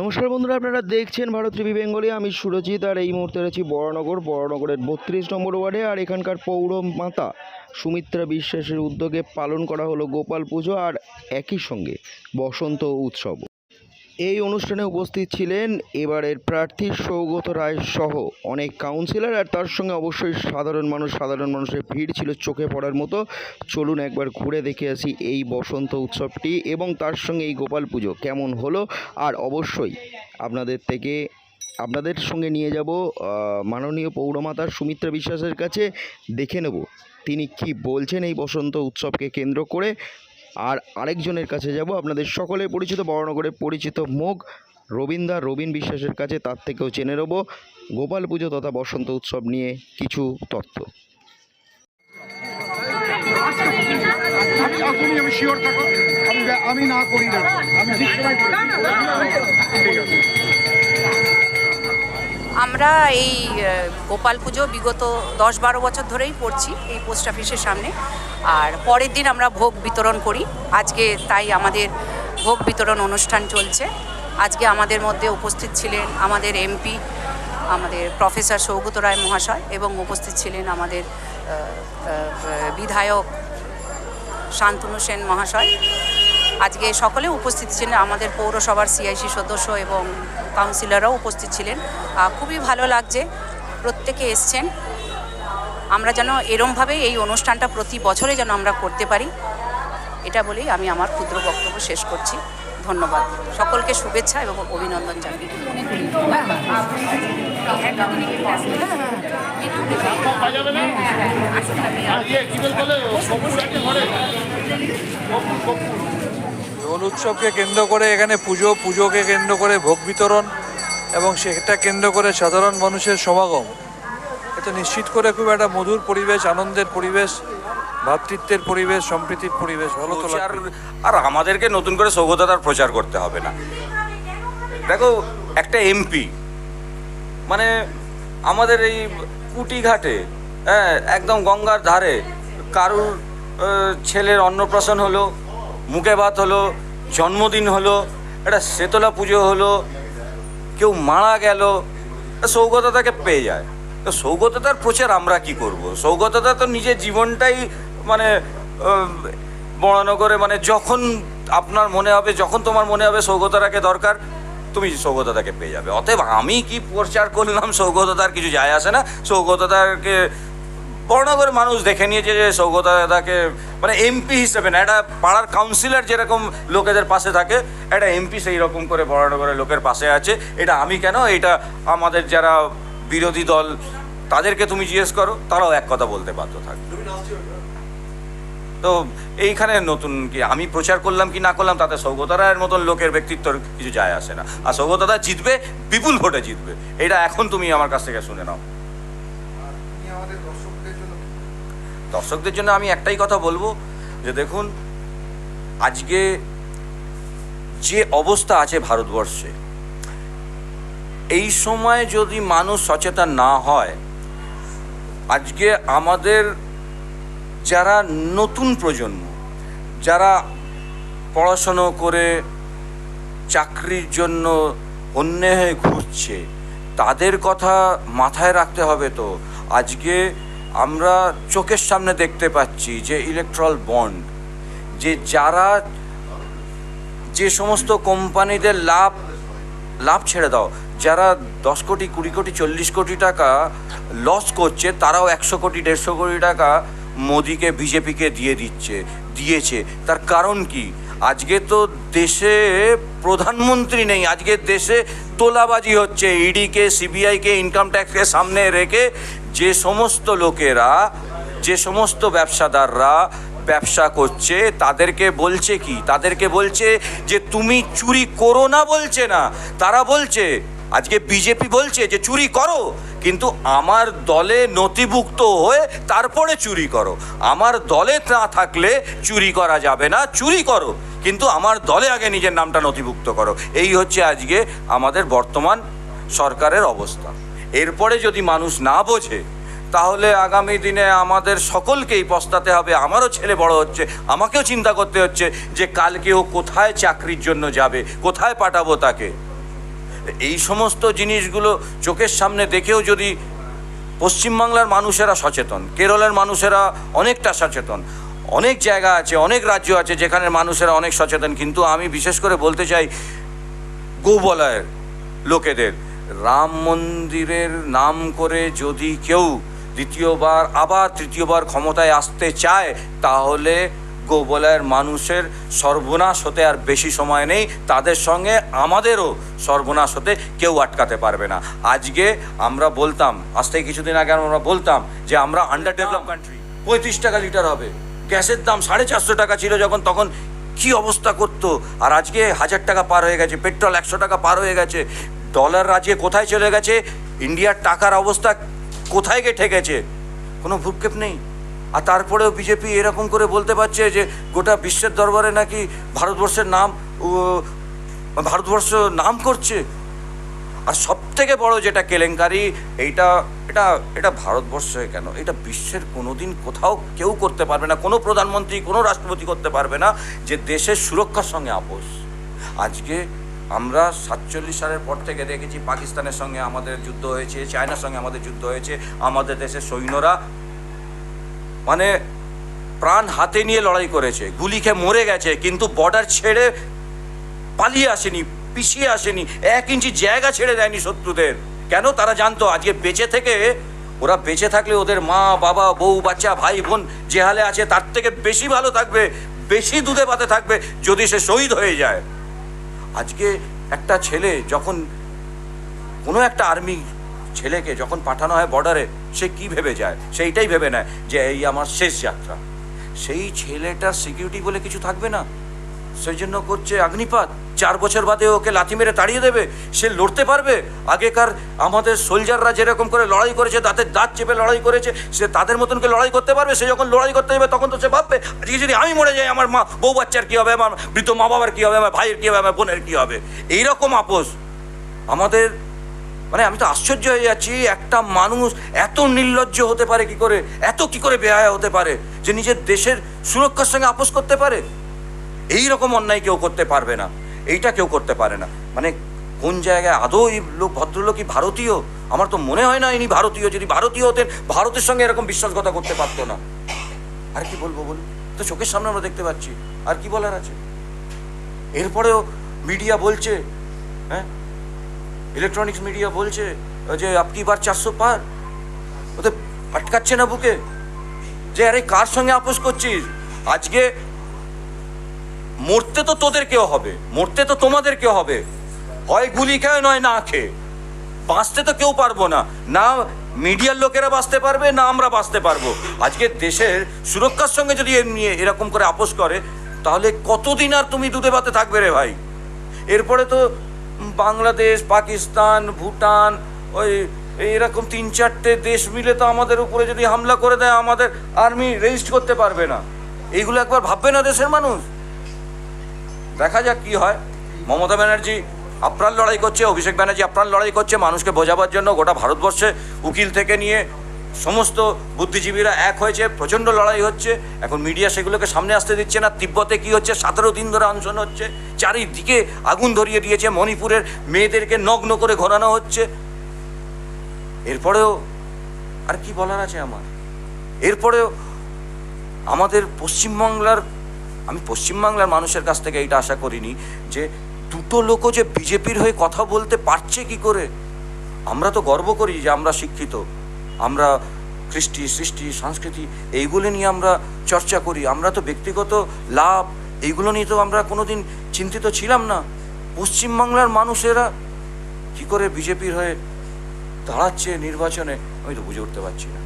নমস্কার বন্ধুরা, আপনারা দেখছেন ভারত টিভি বেঙ্গলি। আমি সুরজিৎ আর এই মুহূর্তে রয়েছি বড়নগর। বড়নগরের বত্রিশ নম্বর ওয়ার্ডে আর এখানকার পৌর মাতা সুমিত্রা বিশ্বাসের উদ্যোগে পালন করা হলো গোপাল পুজো আর একই সঙ্গে বসন্ত উৎসব। এই অনুষ্ঠানে উপস্থিত ছিলেন এবারের প্রার্থী সৌগত রায় সহ অনেক কাউন্সিলর আর তার সঙ্গে অবশ্যই সাধারণ মানুষ, সাধারণ মানুষের ভিড় ছিল চোখে পড়ার মতো। চলুন একবার ঘুরে দেখে আসি এই বসন্ত উৎসবটি এবং তার সঙ্গে এই গোপাল পুজো কেমন হলো। আর অবশ্যই আপনাদের থেকে, আপনাদের সঙ্গে নিয়ে যাব মাননীয় পৌরমাতা সুমিত্রা বিশ্বাসের কাছে। দেখে নেব তিনি কি বলছেন এই বসন্ত উৎসবকে কেন্দ্র করে। আর আরেকজনের কাছে যাব আপনাদের সকলে পরিচিত বড়নগরের পরিচিত মুখ রবীন্দা রবীন বিশ্বাসের কাছে তার থেকেও চেনে নেব গোপাল পুজো তথা বসন্ত উৎসব নিয়ে কিছু তথ্য আমি আমি শিওর থাকো আমি আমি না করি না আমি ঠিক সময় করেছি ঠিক আছে আমরা এই গোপাল পুজো বিগত দশ বারো বছর ধরেই করছি এই পোস্ট অফিসের সামনে। আর পরের দিন আমরা ভোগ বিতরণ করি। আজকে তাই আমাদের ভোগ বিতরণ অনুষ্ঠান চলছে। আজকে আমাদের মধ্যে উপস্থিত ছিলেন আমাদের এমপি, আমাদের প্রফেসর সৌগত রায় মহাশয় এবং উপস্থিত ছিলেন আমাদের বিধায়ক শান্তনু সেন মহাশয়। আজকে সকলে উপস্থিত ছিলেন, আমাদের পৌরসভার সিআইসি সদস্য এবং কাউন্সিলররাও উপস্থিত ছিলেন। খুবই ভালো লাগছে, প্রত্যেকে এসছেন। আমরা যেন এরমভাবেই এই অনুষ্ঠানটা প্রতি বছরে যেন আমরা করতে পারি। এটা বলেই আমি আমার ক্ষুদ্র বক্তব্য শেষ করছি। ধন্যবাদ। সকলকে শুভেচ্ছা এবং অভিনন্দন জানাই দোল উৎসবকে কেন্দ্র করে এখানে পুজো পুজোকে কেন্দ্র করে ভোগ বিতরণ এবং সেটা কেন্দ্র করে সাধারণ মানুষের সমাগম। এটা নিশ্চিত করে খুব একটা মধুর পরিবেশ আনন্দের পরিবেশ ভ্রাতৃত্বের পরিবেশ সম্প্রীতির পরিবেশ ভালো তো আর আমাদেরকে নতুন করে সৌগততার প্রচার করতে হবে না। দেখো একটা এমপি মানে আমাদের এই কুটিঘাটে হ্যাঁ একদম গঙ্গার ধারে কারুর ছেলের অন্নপ্রাশন হলো মুখে ভাত হলো জন্মদিন হলো, একটা শেতলা পুজো হলো, কেউ মারা গেল, সৌগততাকে পেয়ে যায়। তো সৌগততার প্রচার আমরা কি করব? সৌগততা তো নিজের জীবনটাই মানে বড়নগরে মানে যখন আপনার মনে হবে, যখন তোমার মনে হবে সৌগততাকে দরকার, তুমি সৌগততাকে পেয়ে যাবে। অতএব আমি কি প্রচার করলাম, সৌগততার কিছু যায় আসে না। সৌগততাকে বড়নগরের মানুষ দেখে নিয়েছে যে সৌগততাকে মানে এমপি হিসেবে না একটা পাড়ার কাউন্সিলর যেরকম লোকেদের পাশে থাকে একটা এমপি সেই রকম করে বড়নগরের লোকের পাশে আছে। এটা আমি কেন? এটা আমাদের যারা বিরোধী দল তাদেরকে তুমি জিজ্ঞেস করো তারাও এক কথা বলতে বাধ্য থাকবে। তো এইখানে নতুন কি আমি প্রচার করলাম কি না করলাম তাতে সৌগত রায়ের মতন লোকের ব্যক্তিত্বর কিছু যায় আসে না। আর সৌগত জিতবে বিপুল ভোটে জিতবে। এটা এখন তুমি আমার কাছ থেকে শুনে নাও। আমাদের দর্শকদের জন্য আমি একটাই কথা বলব যে দেখুন, আজকে যে অবস্থা আছে ভারতবর্ষে, এই সময় যদি মানুষ সচেতন না হয়, আজকে আমাদের যারা নতুন প্রজন্ম, যারা পড়াশুনো করে চাকরির জন্য অন্যে হয়ে ঘুরছে, তাদের কথা মাথায় রাখতে হবে তো। আজকে আমরা চোখের সামনে দেখতে পাচ্ছি যে ইলেকট্রাল বন্ড যে যারা যে সমস্ত কোম্পানিদের লাভ লাভ ছেড়ে দাও, যারা দশ কোটি, কুড়ি কোটি, চল্লিশ কোটি টাকা লস করছে, তারাও একশো কোটি, দেড়শো কোটি টাকা মোদিকে, বিজেপিকে দিয়ে দিচ্ছে, দিয়েছে। তার কারণ কি? আজকে তো দেশে প্রধানমন্ত্রী নেই, আজকে দেশে তোলাবাজি হচ্ছে ইডিকে সিবিআইকে ইনকাম ট্যাক্সকে সামনে রেখে যে সমস্ত লোকেরা, যে সমস্ত ব্যবসাদাররা ব্যবসা করছে, তাদেরকে বলছে কি? তাদেরকে বলছে যে, তুমি চুরি করো না, বলছে না। তারা বলছে, আজকে বিজেপি বলছে যে, চুরি করো, কিন্তু আমার দলে নথিভুক্ত হয়ে তারপরে চুরি করো। আমার দলে না থাকলে চুরি করা যাবে না, চুরি করো, কিন্তু আমার দলে আগে নিজের নামটা নথিভুক্ত করো। এই হচ্ছে আজকে আমাদের বর্তমান সরকারের অবস্থা। এরপরে যদি মানুষ না বোঝে, তাহলে আগামী দিনে আমাদের সকলকেই পস্তাতে হবে। আমারও ছেলে বড় হচ্ছে, আমাকেও চিন্তা করতে হচ্ছে যে কালকে ও কোথায় চাকরির জন্য যাবে, কোথায় পাঠাবো তাকে। এই সমস্ত জিনিসগুলো চোখের সামনে দেখেও যদি পশ্চিমবাংলার মানুষেরা সচেতন, কেরলের মানুষেরা অনেকটা সচেতন, অনেক জায়গা আছে, অনেক রাজ্য আছে যেখানে মানুষেরা অনেক সচেতন, কিন্তু আমি বিশেষ করে বলতে চাই গোবলয়ের লোকেদের। রাম মন্দিরের নাম করে যদি কেউ দ্বিতীয়বার, আবার তৃতীয়বার ক্ষমতায় আসতে চায়, তাহলে গোবলের মানুষের সর্বনাশ হতে আর বেশি সময় নেই। তাদের সঙ্গে আমাদেরও সর্বনাশ হতে কেউ আটকাতে পারবে না। আজকে আমরা বলতাম, আজ থেকে কিছুদিন আগে আমরা বলতাম যে আমরা আন্ডার ডেভেলপ কান্ট্রি পঁয়ত্রিশ টাকা লিটার হবে। গ্যাসের দাম সাড়ে চারশো টাকা ছিল যখন, তখন কি অবস্থা করতো? আর আজকে হাজার টাকা পার হয়ে গেছে, পেট্রোল একশো টাকা পার হয়ে গেছে। ডলার আজকে কোথায় চলে গেছে? ইন্ডিয়ার টাকার অবস্থা কোথায় গিয়ে ঠেকেছে? কোনো ভূক্ষেপ নেই। আর তারপরেও বিজেপি এরকম করে বলতে পারছে যে, গোটা বিশ্বের দরবারে নাকি ভারতবর্ষের নাম ভারতবর্ষ নাম করছে। আর সব থেকে বড় যেটা কেলেঙ্কারি, এইটা, এটা এটা ভারতবর্ষে কেন? এটা বিশ্বের কোনোদিন কোথাও কেউ করতে পারবে না, কোনো প্রধানমন্ত্রী, কোনো রাষ্ট্রপতি করতে পারবে না যে দেশের সুরক্ষার সঙ্গে আপোষ। আজকে আমরা সাতচল্লিশ সালের পর থেকে দেখেছি পাকিস্তানের সঙ্গে আমাদের যুদ্ধ হয়েছে, চায়নার সঙ্গে আমাদের যুদ্ধ হয়েছে, আমাদের দেশের সৈন্যরা মানে প্রাণ হাতে নিয়ে লড়াই করেছে, গুলি খেয়ে মরে গেছে, কিন্তু বর্ডার ছেড়ে পালিয়ে আসেনি, পিছিয়ে আসেনি, এক ইঞ্চি জায়গা ছেড়ে দেয়নি শত্রুদের। কেন? তারা জানতো আজকে বেঁচে থেকে ওরা বেঁচে থাকলে ওদের মা, বাবা, বউ, বাচ্চা, ভাই, বোন যে হালে আছে, তার থেকে বেশি ভালো থাকবে, বেশি দুধে পাতে থাকবে যদি সে শহীদ হয়ে যায়। আজকে একটা ছেলে যখন কোনো একটা আর্মি ছেলেকে যখন পাঠানো হয় বর্ডারে, সে কি ভেবে যায়? সেইটাই ভেবে নেয় যে এই আমার শেষ যাত্রা। সেই ছেলেটার সিকিউরিটি বলে কিছু থাকবে না? সেই জন্য করছে অগ্নিপাত চার বছর বাদে ওকে লাথি মেরে তাড়িয়ে দেবে, সে লড়তে পারবে? আগেকার আমাদের সোলজাররা যেরকম করে লড়াই করেছে দাঁতের দাঁত চেপে লড়াই করেছে, সে তাদের মতন করে লড়াই করতে পারবে? সে যখন লড়াই করতে যাবে, তখন তো সে ভাববে, আজকে যদি আমি মরে যাই, আমার মা, বউ বাচ্চার কী হবে? আমার বৃদ্ধ মা বাবার কী হবে? আমার ভাইয়ের কী হবে? আমার বোনের কী হবে? এইরকম আপোষ। আমাদের মানে আমি তো আশ্চর্য হয়ে যাচ্ছি, একটা মানুষ এত নির্লজ্জ হতে পারে কি করে? এত কি করে বেহায়া হতে পারে যে নিজের দেশের সুরক্ষার সঙ্গে আপোষ করতে পারে? এই রকম অন্যায় কেউ করতে পারবে না। এইটা কেউ করতে পারে না। মানে কোন জায়গায় আদৌ এই লোক, ভদ্রলোক কি ভারতীয়? আমার তো মনে হয় না ইনি ভারতীয়। যদি ভারতীয় হতেন, ভারতের সঙ্গে এরকম বিশ্বাসঘাতক করতে পারতো না। আর কি বলব বলুন? তো চোখের সামনে আমরা দেখতে পাচ্ছি। আর কি বলার আছে? এরপরেও মিডিয়া বলছে হ্যাঁ? ইলেকট্রনিক্স মিডিয়া বলছে, যে আপনি বার চারশো পার? ওদের আটকাচ্ছে না বুকে। যে আরে কার সঙ্গে আপোষ করছিস? আজকে মরতে তো তোদের কেউ হবে, মরতে তো তোমাদের কেউ হবে। হয় গুলি খেয়ে, নয় না খেয়ে। বাঁচতে তো কেউ পারব না। না মিডিয়ার লোকেরা বাঁচতে পারবে, না আমরা বাঁচতে পারব। আজকে দেশের সুরক্ষার সঙ্গে যদি নিয়ে এরকম করে আপোষ করে, তাহলে কতদিন আর তুমি দুধে ভাতে থাকবে রে ভাই? এরপরে তো বাংলাদেশ, পাকিস্তান, ভুটান, ওই এরকম তিন চারটে দেশ মিলে তো আমাদের উপরে যদি হামলা করে দেয়, আমাদের আর্মি রেজিস্ট করতে পারবে না। এইগুলো একবার ভাববে না দেশের মানুষ? দেখা যাক কি হয়। মমতা ব্যানার্জি আপ্রাণ লড়াই করছে, অভিষেক ব্যানার্জি আপ্রাণ লড়াই করছে, মানুষকে বোঝাবার জন্য গোটা ভারতবর্ষে উকিল থেকে নিয়ে সমস্ত বুদ্ধিজীবীরা এক হয়েছে, প্রচণ্ড লড়াই হচ্ছে। এখন মিডিয়া সেগুলোকে সামনে আসতে দিচ্ছে না। তিব্বতে কি হচ্ছে? সতেরো দিন ধরে অনশন হচ্ছে, চারিদিকে আগুন ধরিয়ে দিয়েছে। মণিপুরের মেয়েদেরকে নগ্ন করে ঘোরানো হচ্ছে। এরপরেও আর কি বলার আছে আমার? এরপরেও আমাদের পশ্চিমবাংলার আমি পশ্চিমবাংলার মানুষের কাছ থেকে এইটা আশা করিনি যে দুটো লোকও যে বিজেপির হয়ে কথা বলতে পারছে কি করে? আমরা তো গর্ব করি যে আমরা শিক্ষিত, আমরা কৃষ্টি, সৃষ্টি, সংস্কৃতি, এইগুলো নিয়ে আমরা চর্চা করি। আমরা তো ব্যক্তিগত লাভ, এইগুলো নিয়ে তো আমরা কোনোদিন চিন্তিত ছিলাম না। পশ্চিমবাংলার মানুষেরা কি করে বিজেপির হয়ে দাঁড়াচ্ছে নির্বাচনে? আমি তো বুঝে উঠতে পারছি না।